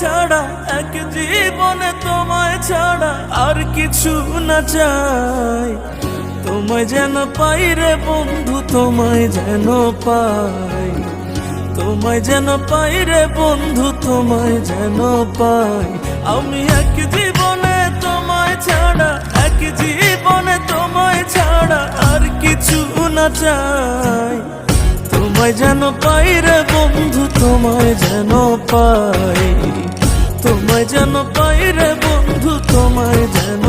ছাড়া এক জীবনে তোমায় ছাড়া আর কিছু না চাই। তোমায় যেন পাই রে বন্ধু, তোমায় যেন পাই। তোমায় যেন পাই রে বন্ধু, তোমায় যেন পাই। আমি এক জীবনে তোমায় ছাড়া, এক জীবনে তোমায় ছাড়া আর কিছু না চাই। তোমায় যেন পাই রে বন্ধু, তোমায় যেন পাই। তোমায় যেন পাই রে বন্ধু, তোমায় যেন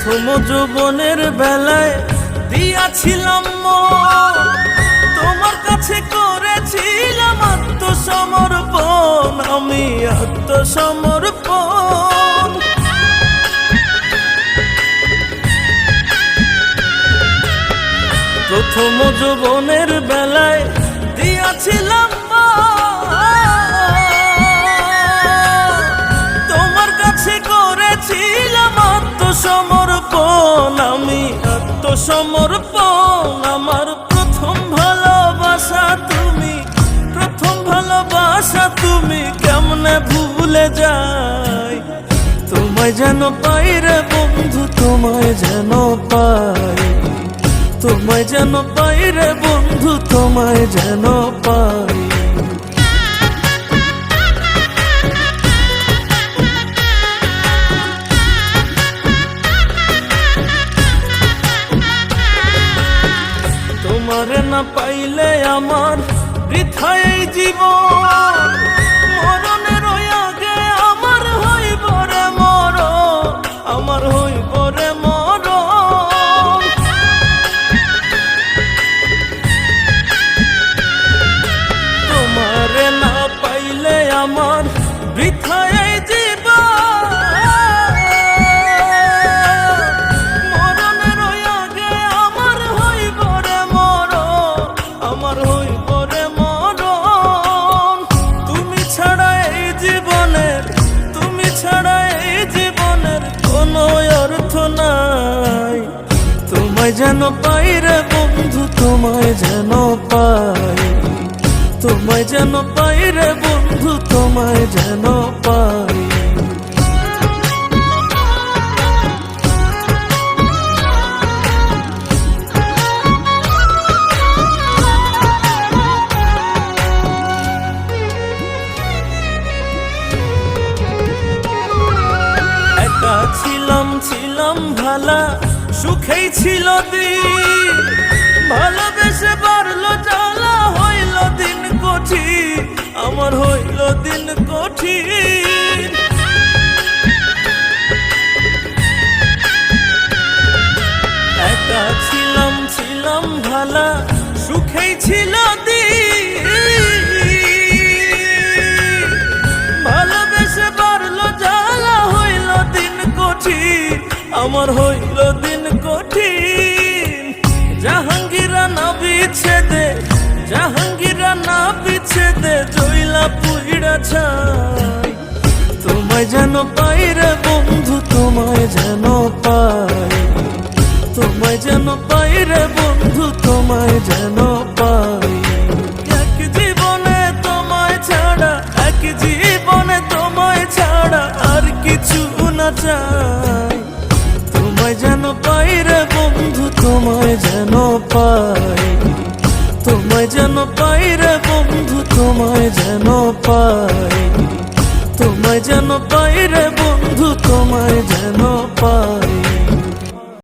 প্রথম যৌবনের বেলায় দিয়াছিলাম তোমার কাছে করেছিলাম আত্মসমর্পণ আমি আত্মসমর্পণ। প্রথম যৌবনের বেলায় দিয়াছিলাম আত্মসমর্পণ আমার প্রথম ভালোবাসা তুমি, প্রথম ভালোবাসা তুমি কেমনে ভুলে যাই তোমায় যেন পাই রে বন্ধু, তোমায় যেন পাই। তোমায় যেন পাই রে বন্ধু, তোমায় যেন পাই। তোমার না পাইলে আমার বৃথায় জীবন। মরণের আগে আমার হইব রে মর আমার হইব রে মর তোমার না পাইলে আমার বৃথায় তোমায় যেন পাই রে বন্ধু, তোমায় যেন পাই। তোমায় যেন পাই রে বন্ধু, তোমায় যেন পাই। একা ছিলাম ছিলাম ভালা সুখেই ছিল দিন। ভালোবেসে বাড়লো, জ্বালা হইল দিন কঠিন। আমার হইল দিন কঠিন। একা ছিলাম ছিলাম ভালা, সুখেই ছিল দিন। ভালোবেসে বাড়লো, জ্বালা হইল দিন কঠিন। আমার হইল দিন কঠিন। জাহাঙ্গীরা না বিচ্ছেদে জাহাঙ্গীরা না বিচ্ছেদে জইলা পুইড়া ছাই। তোমায় যেন পাই রে বন্ধু, তোমায় যেন পাই। তোমায় যেন পাই রে বন্ধু, তোমায় যেন পাই। এক জীবনে তোমায় ছাড়া, এক জীবনে তোমায় ছাড়া আর কিছু না চাই। তোমায় যেন পাই রে বন্ধু, তোমায় যেন পাই। তোমায় যেন পাই রে বন্ধু, তোমায় যেন পাই। তোমায় যেন পাই রে বন্ধু, তোমায় যেন পাই।